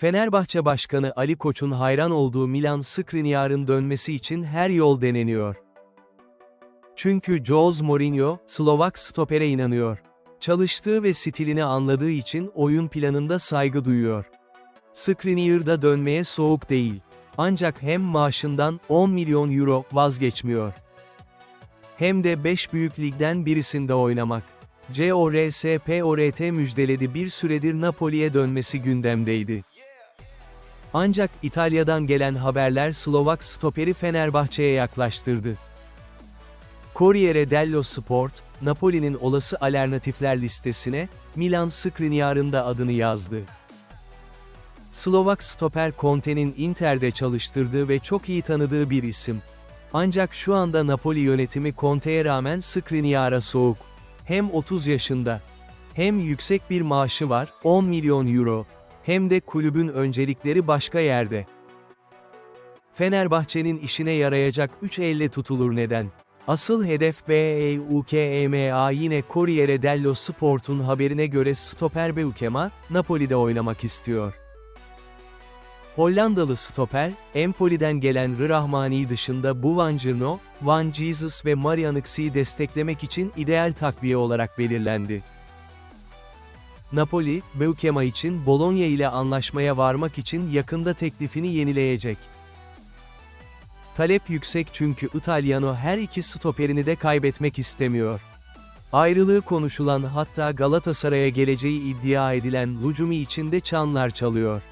Fenerbahçe Başkanı Ali Koç'un hayran olduğu Milan Skriniar'ın dönmesi için her yol deneniyor. Çünkü Jose Mourinho, Slovak stopere inanıyor. Çalıştığı ve stilini anladığı için oyun planında saygı duyuyor. Skriniar da dönmeye soğuk değil. Ancak hem maaşından 10 milyon euro vazgeçmiyor. Hem de 5 büyük ligden birisinde oynamak. CORSPORT müjdeledi bir süredir Napoli'ye dönmesi gündemdeydi. Ancak İtalya'dan gelen haberler Slovak stoperi Fenerbahçe'ye yaklaştırdı. Corriere dello Sport, Napoli'nin olası alternatifler listesine, Milan Skriniar'ın da adını yazdı. Slovak stoper Conte'nin Inter'de çalıştırdığı ve çok iyi tanıdığı bir isim. Ancak şu anda Napoli yönetimi Conte'ye rağmen Skriniar'a soğuk. Hem 30 yaşında, hem yüksek bir maaşı var, 10 milyon euro, hem de kulübün öncelikleri başka yerde. Fenerbahçe'nin işine yarayacak 3 elle tutulur neden? Asıl hedef BEUKEMA yine Corriere dello Sport'un haberine göre stoper Beukema, Napoli'de oynamak istiyor. Hollandalı stoper, Empoli'den gelen Rahmani dışında Buvangerno, Van Jesus ve Marianix'i desteklemek için ideal takviye olarak belirlendi. Napoli, Beukema için Bologna ile anlaşmaya varmak için yakında teklifini yenileyecek. Talep yüksek çünkü İtalyano her iki stoperini de kaybetmek istemiyor. Ayrılığı konuşulan hatta Galatasaray'a geleceği iddia edilen Lucumi için de çanlar çalıyor.